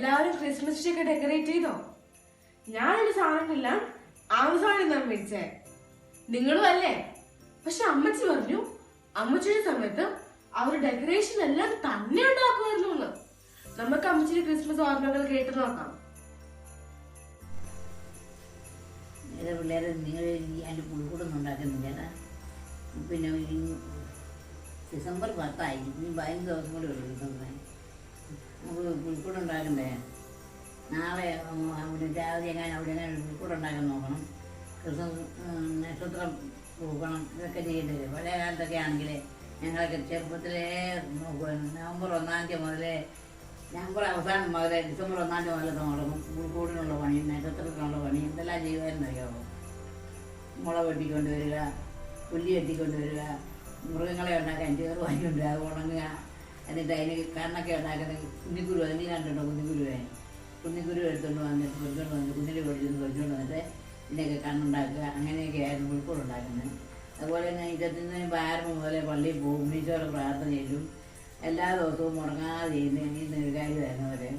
എല്ലാവരും Christmas tree ഒക്കെ decorate ചെയ്തോ? ഞാനൊരു സാധനമില്ല ആമസോണിൽ നിന്നാണ് മേടിച്ചേ. നിങ്ങളും അല്ലേ? പക്ഷെ അമ്മച്ചി പറഞ്ഞു അമ്മച്ചിയുടെ സമയത്ത് അവർ ഡെക്കറേഷൻ എല്ലാം തന്നെ ഉണ്ടാക്കുമായിരുന്നു എന്ന്. നമുക്ക് അമ്മച്ചിയുടെ ക്രിസ്മസ് ഓർമ്മകൾ കേട്ട് നോക്കാം. പിള്ളേരെ നിങ്ങൾ അതിന്റെ പുളിക്കൂടൊന്നും ഉണ്ടാക്കുന്നില്ല പിന്നെ ഡിസംബർ പത്തായി ഇനി പതിനഞ്ച് ദിവസം കൂടെ ഉള്ളൂ ഡിസംബർ നമുക്ക് ഉണ്ടാക്കണ്ടേ നാളെ അവിടെ രാവിലെ എങ്ങനെ അവിടെ എങ്ങനെ ഉണ്ടാക്കാൻ നോക്കണം. ക്രിസ്മസ് നക്ഷത്രം പൂക്കണം ഇതൊക്കെ ചെയ്യേണ്ടത് പഴയ കാലത്തൊക്കെ ആണെങ്കിൽ ഞങ്ങളൊക്കെ ചെറുപ്പത്തിലേ നവംബർ ഒന്നാം തീയതി മുതലേ നവംബർ അവസാനം മുതലേ ഡിസംബർ ഒന്നാം തീയതി മുതലേ തുടങ്ങും. പുൽക്കൂടിനുള്ള പണി നക്ഷത്രത്തിനുള്ള പണി എന്തെല്ലാം ചെയ്യുമായിരുന്നറിയാമോ മുള വെട്ടിക്കൊണ്ട് വരിക പുല്ലി വെട്ടിക്കൊണ്ട് വരിക മൃഗങ്ങളെ ഉണ്ടാക്കാൻ ചേറ് വാങ്ങിക്കൊണ്ട് അത് ഉണങ്ങുക എന്നിട്ട് അതിന് കണ്ണൊക്കെ ഉണ്ടാക്കുന്ന കുഞ്ഞിക്കുരു അതിന് കണ്ടുണ്ടോ കുഞ്ഞിക്കുരുവേ കുഞ്ഞിക്കുരു എടുത്തുകൊണ്ട് വന്നിട്ട് പൊരിക്കൊണ്ട് വന്നിട്ട് കുഞ്ഞിന്റെ പൊടിച്ചൊന്ന് പൊരിച്ചുകൊണ്ട് വന്നിട്ട് ഇതിന്റെയൊക്കെ കണ്ണുണ്ടാക്കുക അങ്ങനെയൊക്കെ ആയിരുന്നു ഉണ്ടാക്കുന്നത്. അതുപോലെ തന്നെ ഇരുപത്തിന് വാരം മുതലേ പള്ളിയിൽ പോകും മീശോടെ പ്രാർത്ഥന ചെയ്യും എല്ലാ ദിവസവും മുടങ്ങാതെ ചെയ്യുന്ന ഈ നീർക്കാരുമായിരുന്നു അവരെ.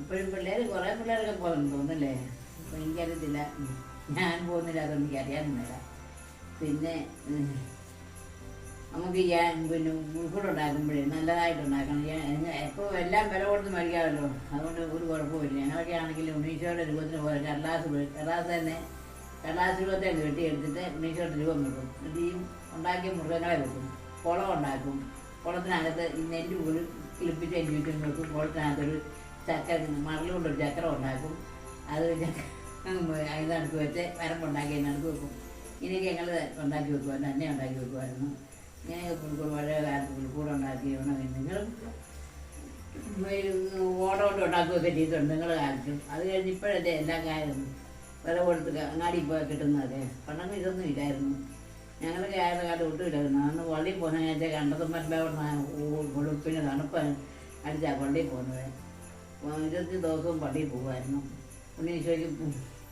ഇപ്പോഴും പിള്ളേർ കുറേ പിള്ളേരൊക്കെ പോകുന്നു തോന്നില്ലേ അപ്പം എനിക്കറിയത്തില്ല. ഞാൻ പോകുന്നില്ല അതൊന്നും എനിക്ക് അറിയാനൊന്നുമില്ല പിന്നെ നമുക്ക് പിന്നെ ഉൾക്കൂടെ ഉണ്ടാക്കുമ്പോഴേ നല്ലതായിട്ട് ഉണ്ടാക്കണം എപ്പോൾ എല്ലാം വില കൊടുത്ത് മേടിക്കാമല്ലോ. അതുകൊണ്ട് ഒരു കുഴപ്പമില്ല ഞങ്ങളൊക്കെ ആണെങ്കിൽ ഉണ്ണീശോയുടെ രൂപത്തിന് പോലെ കടലാസ് കടലാസ് തന്നെ കടലാസ് രൂപത്തെ വെട്ടിയെടുത്തിട്ട് ഉണ്ണീശോയുടെ രൂപം വെക്കും എന്നിട്ട് ഉണ്ടാക്കിയ മൃഗങ്ങളെ വെക്കും. കുളം ഉണ്ടാക്കും. കുളത്തിനകത്ത് ഈ നെല്ല് പോലും കിളിപ്പിച്ച് ചുറ്റും വെക്കും. കുളത്തിനകത്തൊരു ചക്ര മറലുകൊണ്ടൊരു ചക്രം ഉണ്ടാക്കും. അത് അതിനടുക്ക് വെച്ച് വരമ്പുണ്ടാക്കി അതിനടുക്ക് വെക്കും. ഇങ്ങനെയൊക്കെ ഞങ്ങൾ ഉണ്ടാക്കി വെക്കുമായിരുന്നു. തന്നെ ഉണ്ടാക്കി വെക്കുമായിരുന്നു. ഇങ്ങനെയൊക്കെ പുൽക്കൂട് പഴയ കാലത്ത് പുൽക്കൂട് ഉണ്ടാക്കി നിങ്ങൾ ഓടം കൊണ്ട് ഉണ്ടാക്കുകയൊക്കെ ചെയ്തിട്ടുണ്ട് നിങ്ങളുടെ കാലത്തും. അത് കഴിഞ്ഞ് ഇപ്പോഴല്ലേ എല്ലാ കാര്യം വില കൊടുത്ത് അങ്ങാടി പോയി കിട്ടുന്നതല്ലേ? പണ്ടൊന്നും ഇതൊന്നും ഇല്ലായിരുന്നു. ഞങ്ങളുടെ ആയിരുന്ന കാലം ഒട്ടും ഇല്ലായിരുന്നു. അന്ന് പള്ളിയിൽ പോകുന്ന കണ്ടതും കണ്ടത്തുമ്പറ്റ വെളുപ്പിന് തണുപ്പ് അടിച്ചാൽ പള്ളിയിൽ പോകുന്നത്. ഇരുപത്തി ദിവസവും പള്ളിയിൽ പോകുമായിരുന്നു. ഉണ്ണീശോയ്ക്ക്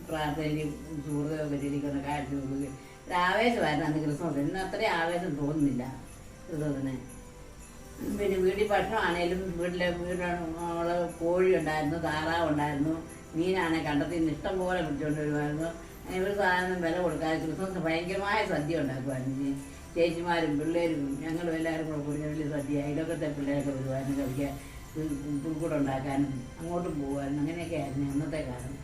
പ്രാർത്ഥനയും സുഹൃത്തുക്കളൊക്കെ ചിരിക്കുന്ന കാഴ്ച ഒരു ആവേശമായിരുന്നു അന്ന് ക്രിസ്മസ്. ഇന്ന് അത്രയും ആവേശം തോന്നുന്നില്ല ക്രിസ്മസിന്. പിന്നെ വീട്ടിൽ ഭക്ഷണമാണേലും വീട്ടിലെ വീടിനുള്ള കോഴി ഉണ്ടായിരുന്നു താറാവ് ഉണ്ടായിരുന്നു മീനാണെ കണ്ടെത്തി ഇഷ്ടം പോലെ പിടിച്ചുകൊണ്ട് വരുമായിരുന്നു ഒരു സാധനം വില കൊടുക്കാതെ ക്രിസ്മസ് ഭയങ്കരമായ സദ്യ ഉണ്ടാക്കുമായിരുന്നു. ചേച്ചിമാരും പിള്ളേരും ഞങ്ങളും എല്ലാവരും കൂടെ കൂടി വലിയ സദ്യ അയലൊക്കത്തെ പിള്ളേരൊക്കെ വരുമായിരുന്നു കഴിക്കാൻ പുൽക്കൂടുണ്ടാക്കാനും അങ്ങോട്ടും പോകുമായിരുന്നു അങ്ങനെയൊക്കെ ആയിരുന്നു അന്നത്തെ കാലം.